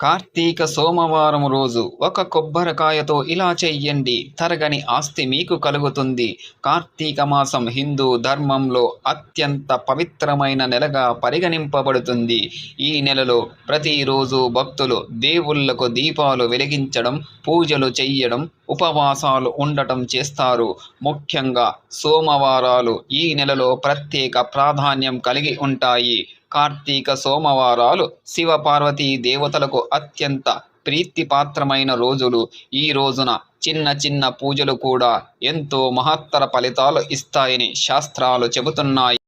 కార్తీక సోమవారం రోజు ఒక కొబ్బరికాయతో ఇలా చెయ్యండి తరగని ఆస్తి మీకు కలుగుతుంది. కార్తీక మాసం హిందూ ధర్మంలో అత్యంత పవిత్రమైన నెలగా పరిగణింపబడుతుంది. ఈ నెలలో ప్రతిరోజు భక్తులు దేవుళ్ళకు దీపాలు వెలిగించడం పూజలు చెయ్యడం ఉపవాసాలు ఉండటం చేస్తారు. ముఖ్యంగా సోమవారాలు ఈ నెలలో ప్రత్యేక ప్రాధాన్యం కలిగి ఉంటాయి. కార్తీక సోమవారాలు శివ పార్వతీ దేవతలకు అత్యంత ప్రీతిపాత్రమైన రోజులు. ఈ రోజున చిన్న చిన్న పూజలు కూడా ఎంతో మహత్తర ఫలితాలు ఇస్తాయని శాస్త్రాలు చెబుతున్నాయి.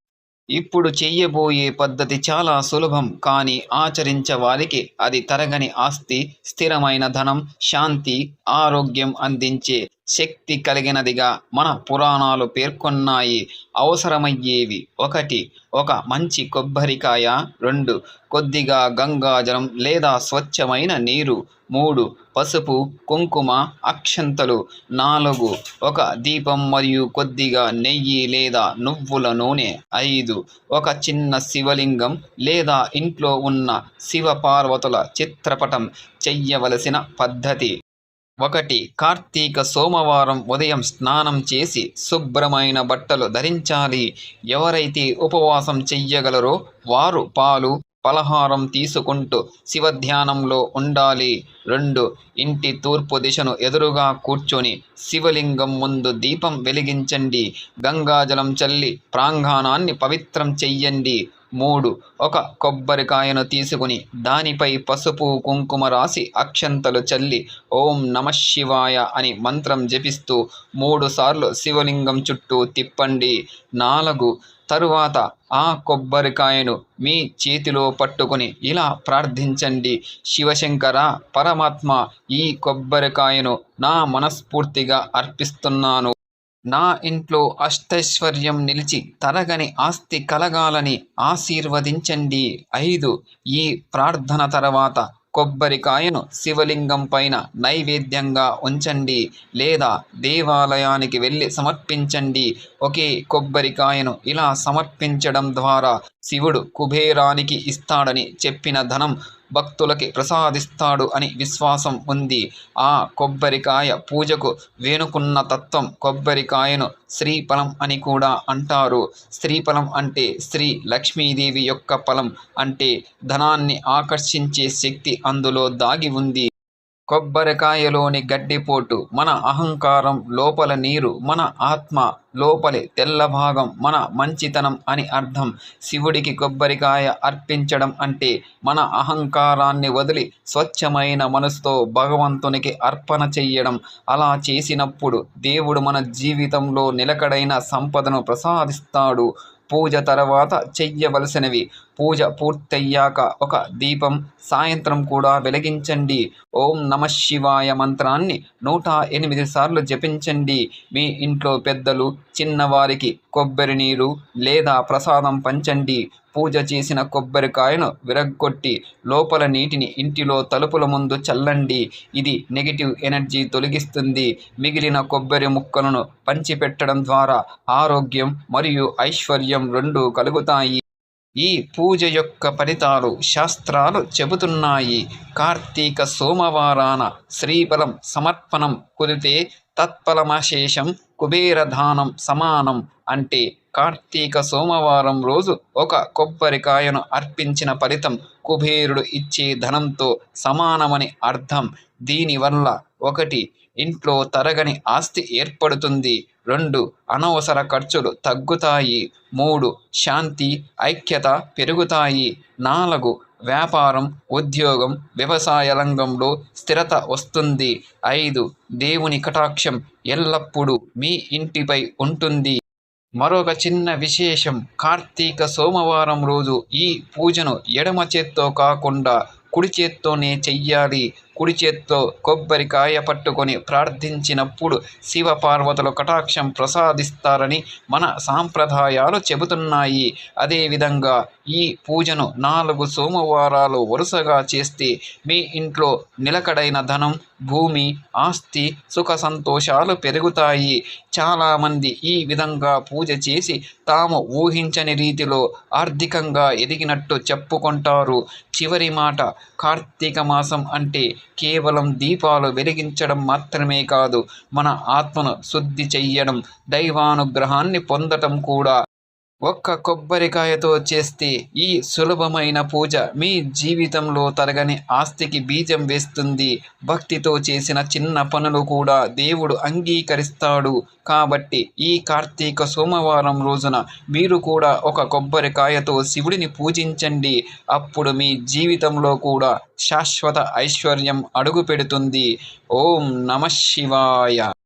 ఇప్పుడు చెయ్యబోయే పద్ధతి చాలా సులభం కానీ ఆచరించే వారికి అది తరగని ఆస్తి స్థిరమైన ధనం శాంతి ఆరోగ్యం అందించే శక్తి కలిగినదిగా మన పురాణాలు పేర్కొన్నాయి. అవసరమయ్యేవి ఒకటి ఒక మంచి కొబ్బరికాయ. రెండు కొద్దిగా గంగాజలం లేదా స్వచ్ఛమైన నీరు. మూడు పసుపు కుంకుమ అక్షంతలు. నాలుగు ఒక దీపం మరియు కొద్దిగా నెయ్యి లేదా నువ్వుల నూనె. ఐదు ఒక చిన్న శివలింగం లేదా ఇంట్లో ఉన్న శివ పార్వతుల చిత్రపటం చెయ్యవలసిన పద్ధతి. ఒకటి కార్తీక సోమవారం ఉదయం స్నానం చేసి శుభ్రమైన బట్టలు ధరించాలి. ఎవరైతే ఉపవాసం చెయ్యగలరో వారు పాలు పలహారం తీసుకుంటూ శివధ్యానంలో ఉండాలి. రెండు ఇంటి తూర్పు దిశను ఎదురుగా కూర్చొని శివలింగం ముందు దీపం వెలిగించండి. గంగాజలం చల్లి ప్రాంగణాన్ని పవిత్రం చెయ్యండి. మూడు. ఒక కొబ్బరికాయను తీసుకుని దానిపై పసుపు కుంకుమ రాసి అక్షంతలు చల్లి ఓం నమ శివాయ అని మంత్రం జపిస్తూ మూడు సార్లు శివలింగం చుట్టూ తిప్పండి. నాలుగు. తరువాత ఆ కొబ్బరికాయను మీ చేతిలో పట్టుకుని ఇలా ప్రార్థించండి. శివశంకర పరమాత్మ ఈ కొబ్బరికాయను నా మనస్ఫూర్తిగా అర్పిస్తున్నాను. నా ఇంట్లో అష్టైశ్వర్యం నిలిచి తరగని ఆస్తి కలగాలని ఆశీర్వదించండి. ఐదు ఈ ప్రార్థన తర్వాత కొబ్బరికాయను శివలింగం పైన నైవేద్యంగా ఉంచండి లేదా దేవాలయానికి వెళ్ళి సమర్పించండి. ఒకే కొబ్బరికాయను ఇలా సమర్పించడం ద్వారా శివుడు కుబేరానికి ఇస్తాడని చెప్పిన ధనం భక్తులకి ప్రసాదిస్తాడు అని విశ్వాసం ఉంది. ఆ కొబ్బరికాయ పూజకు వేణుకున్న తత్వం కొబ్బరికాయను శ్రీఫలం అని కూడా అంటారు. శ్రీఫలం అంటే శ్రీ లక్ష్మీదేవి యొక్క ఫలం అంటే ధనాన్ని ఆకర్షించే శక్తి అందులో దాగి ఉంది. కొబ్బరికాయలోని గడ్డిపోటు మన అహంకారం లోపల నీరు మన ఆత్మ లోపలి తెల్ల భాగం మన మంచితనం అని అర్థం. శివుడికి కొబ్బరికాయ అర్పించడం అంటే మన అహంకారాన్ని వదిలి స్వచ్ఛమైన మనసుతో భగవంతునికి అర్పణ చెయ్యడం. అలా చేసినప్పుడు దేవుడు మన జీవితంలో నిలకడైన సంపదను ప్రసాదిస్తాడు. పూజ తర్వాత చెయ్యవలసినవి. పూజ పూర్తయ్యాక ఒక దీపం సాయంత్రం కూడా వెలిగించండి. ఓం నమ శివాయ మంత్రాన్ని నూట ఎనిమిది సార్లు జపించండి. మీ ఇంట్లో పెద్దలు చిన్నవారికి కొబ్బరి నీరు లేదా ప్రసాదం పంచండి. పూజ చేసిన కొబ్బరికాయను విరగ్గొట్టి లోపల నీటిని ఇంటిలో తలుపుల ముందు చల్లండి. ఇది నెగిటివ్ ఎనర్జీ తొలగిస్తుంది. మిగిలిన కొబ్బరి ముక్కలను పంచిపెట్టడం ద్వారా ఆరోగ్యం మరియు ఐశ్వర్యం రెండు కలుగుతాయి. ఈ పూజ యొక్క ఫలితాలు శాస్త్రాలు చెబుతున్నాయి. కార్తీక సోమవారాన శ్రీఫలం సమర్పణం కుదితే తత్ఫలమశేషం కుబేరధానం సమానం అంటే కార్తీక సోమవారం రోజు ఒక కొబ్బరికాయను అర్పించిన ఫలితం కుబేరుడు ఇచ్చే ధనంతో సమానమని అర్థం. దీనివల్ల ఒకటి ఇంట్లో తరగని ఆస్తి ఏర్పడుతుంది. రెండు అనవసర ఖర్చులు తగ్గుతాయి. మూడు శాంతి ఐక్యత పెరుగుతాయి. నాలుగు వ్యాపారం ఉద్యోగం వ్యవసాయ రంగంలో స్థిరత వస్తుంది. ఐదు దేవుని కటాక్షం ఎల్లప్పుడూ మీ ఇంటిపై ఉంటుంది. మరొక చిన్న విశేషం. కార్తీక సోమవారం రోజు ఈ పూజను ఎడమ చేత్తో కాకుండా కుడి చేత్తోనే చెయ్యాలి. కుడి చేత్తో కొబ్బరికాయ పట్టుకొని ప్రార్థించినప్పుడు శివ పార్వతులు కటాక్షం ప్రసాదిస్తారని మన సాంప్రదాయాలు చెబుతున్నాయి. అదేవిధంగా ఈ పూజను నాలుగు సోమవారాలు వరుసగా చేస్తే మీ ఇంట్లో నిలకడైన ధనం భూమి ఆస్తి సుఖ సంతోషాలు పెరుగుతాయి. చాలామంది ఈ విధంగా పూజ చేసి తాము ఊహించని రీతిలో ఆర్థికంగా ఎదిగినట్టు చెప్పుకుంటారు. చివరి మాట కార్తీక మాసం అంటే కేవలం దీపాలు వెలిగించడం మాత్రమే కాదు మన ఆత్మను శుద్ధి చెయ్యడం దైవానుగ్రహాన్ని పొందటం కూడా. ఒక్క కొబ్బరికాయతో చేస్తే ఈ సులభమైన పూజ మీ జీవితంలో తరగని ఆస్తికి బీజం వేస్తుంది. భక్తితో చేసిన చిన్న పనులు కూడా దేవుడు అంగీకరిస్తాడు. కాబట్టి ఈ కార్తీక సోమవారం రోజున మీరు కూడా ఒక కొబ్బరికాయతో శివుడిని పూజించండి. అప్పుడు మీ జీవితంలో కూడా శాశ్వత ఐశ్వర్యం అడుగు పెడుతుంది ఓం నమ శివాయ.